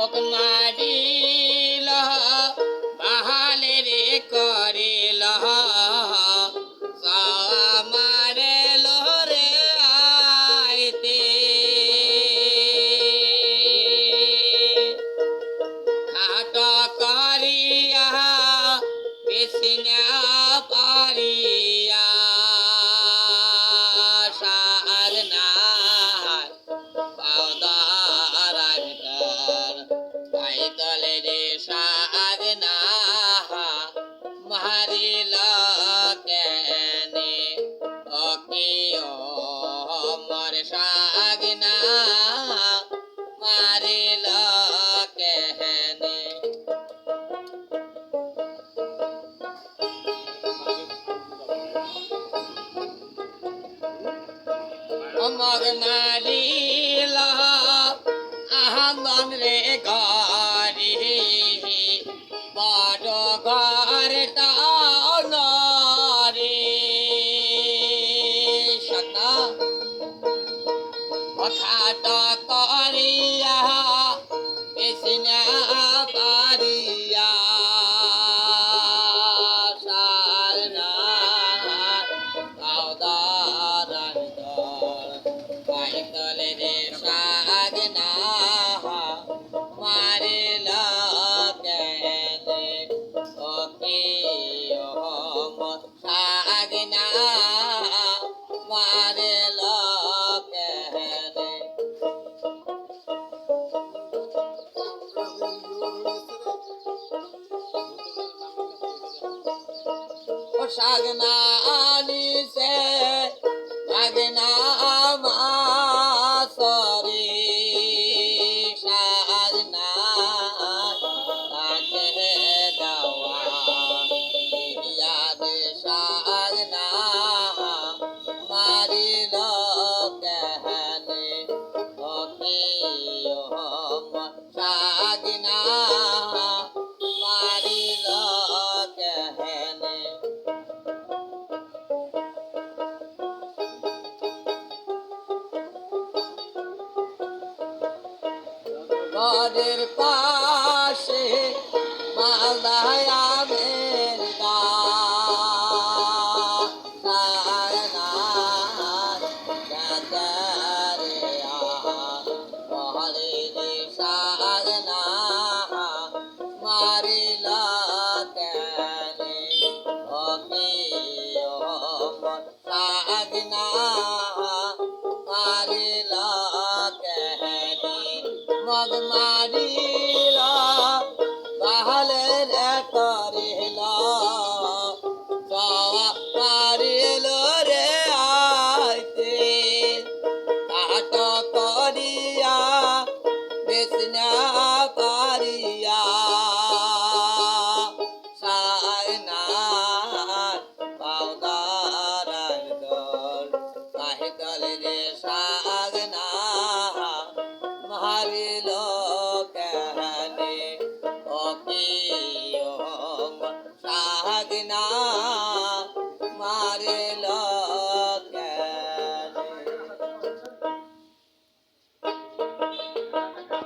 মুখ মারিল I'm all Amar Nali. সাগনা আনিসে ঘরের পাশে মালদায় I'm a Mother Mary.